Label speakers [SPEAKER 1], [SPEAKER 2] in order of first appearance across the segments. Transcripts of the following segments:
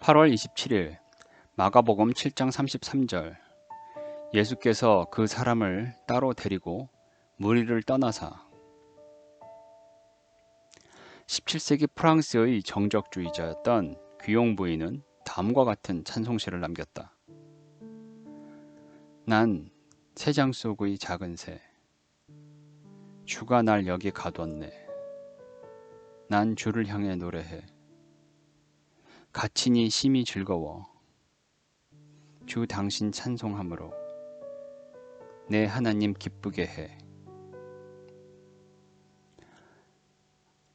[SPEAKER 1] 8월 27일 마가복음 7장 33절 예수께서 그 사람을 따로 데리고 무리를 떠나사 17세기 프랑스의 정적주의자였던 귀용 부인은 다음과 같은 찬송시를 남겼다. 난 새장 속의 작은 새 주가 날 여기 가뒀네. 난 주를 향해 노래해. 가치니 심히 즐거워. 주 당신 찬송함으로 내 하나님 기쁘게 해.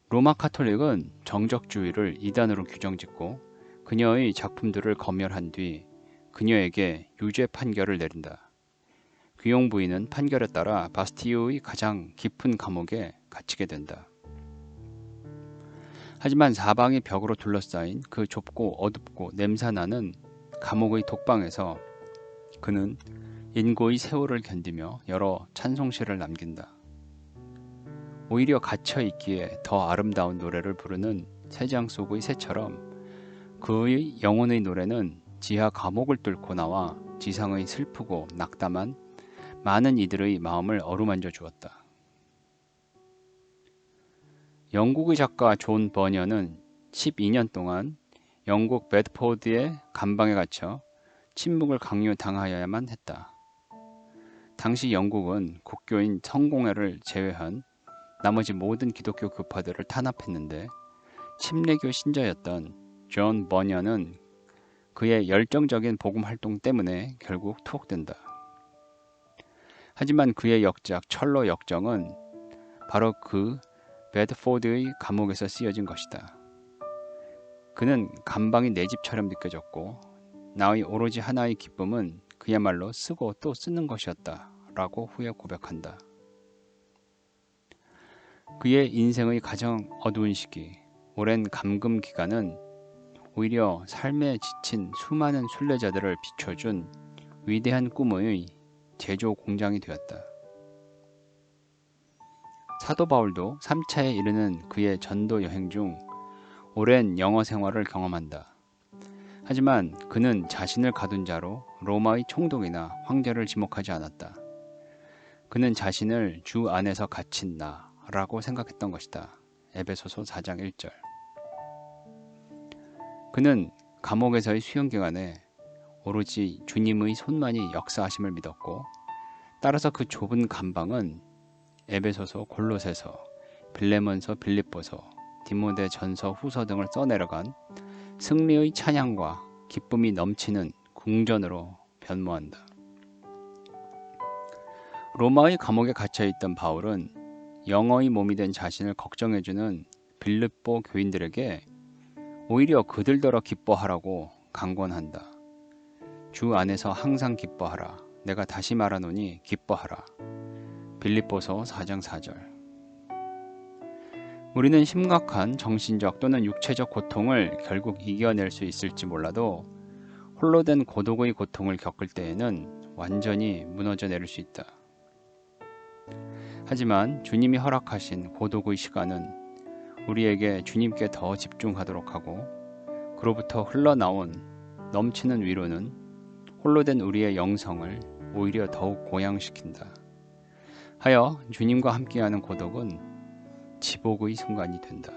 [SPEAKER 1] 로마 카톨릭은 정적주의를 이단으로 규정짓고 그녀의 작품들을 검열한 뒤 그녀에게 유죄 판결을 내린다. 귀용 부인은 판결에 따라 바스티유의 가장 깊은 감옥에 갇히게 된다. 하지만 사방이 벽으로 둘러싸인 그 좁고 어둡고 냄새나는 감옥의 독방에서 그는 인고의 세월을 견디며 여러 찬송시를 남긴다. 오히려 갇혀 있기에 더 아름다운 노래를 부르는 새장 속의 새처럼 그의 영혼의 노래는 지하 감옥을 뚫고 나와 지상의 슬프고 낙담한 많은 이들의 마음을 어루만져 주었다. 영국의 작가 존 버녀는 12년 동안 영국 베드포드의 감방에 갇혀 침묵을 강요당하여야만 했다. 당시 영국은 국교인 성공회를 제외한 나머지 모든 기독교 교파들을 탄압했는데 침례교 신자였던 존 버녀는 그의 열정적인 복음 활동 때문에 결국 투옥된다. 하지만 그의 역작 철로 역정은 바로 그 베드포드의 감옥에서 쓰여진 것이다. 그는 감방이 내 집처럼 느껴졌고 나의 오로지 하나의 기쁨은 그야말로 쓰고 또 쓰는 것이었다. 라고 후에 고백한다. 그의 인생의 가장 어두운 시기, 오랜 감금 기간은 오히려 삶에 지친 수많은 순례자들을 비춰준 위대한 꿈의 제조 공장이 되었다. 사도 바울도 3차에 이르는 그의 전도 여행 중 오랜 영어 생활을 경험한다. 하지만 그는 자신을 가둔 자로 로마의 총독이나 황제를 지목하지 않았다. 그는 자신을 주 안에서 갇힌 나라고 생각했던 것이다. 에베소서 4장 1절. 그는 감옥에서의 수용 기간에 오로지 주님의 손만이 역사하심을 믿었고 따라서 그 좁은 감방은 에베소서, 골로새서, 빌레몬서, 빌립보서, 디모데 전서, 후서 등을 써내려간 승리의 찬양과 기쁨이 넘치는 궁전으로 변모한다. 로마의 감옥에 갇혀 있던 바울은 영어의 몸이 된 자신을 걱정해주는 빌립보 교인들에게 오히려 그들더러 기뻐하라고 강권한다. 주 안에서 항상 기뻐하라. 내가 다시 말하노니 기뻐하라. 빌립보서 4장 4절 우리는 심각한 정신적 또는 육체적 고통을 결국 이겨낼 수 있을지 몰라도 홀로 된 고독의 고통을 겪을 때에는 완전히 무너져 내릴 수 있다. 하지만 주님이 허락하신 고독의 시간은 우리에게 주님께 더 집중하도록 하고 그로부터 흘러나온 넘치는 위로는 홀로 된 우리의 영성을 오히려 더욱 고양시킨다. 하여 주님과 함께하는 고독은 지복의 순간이 된다.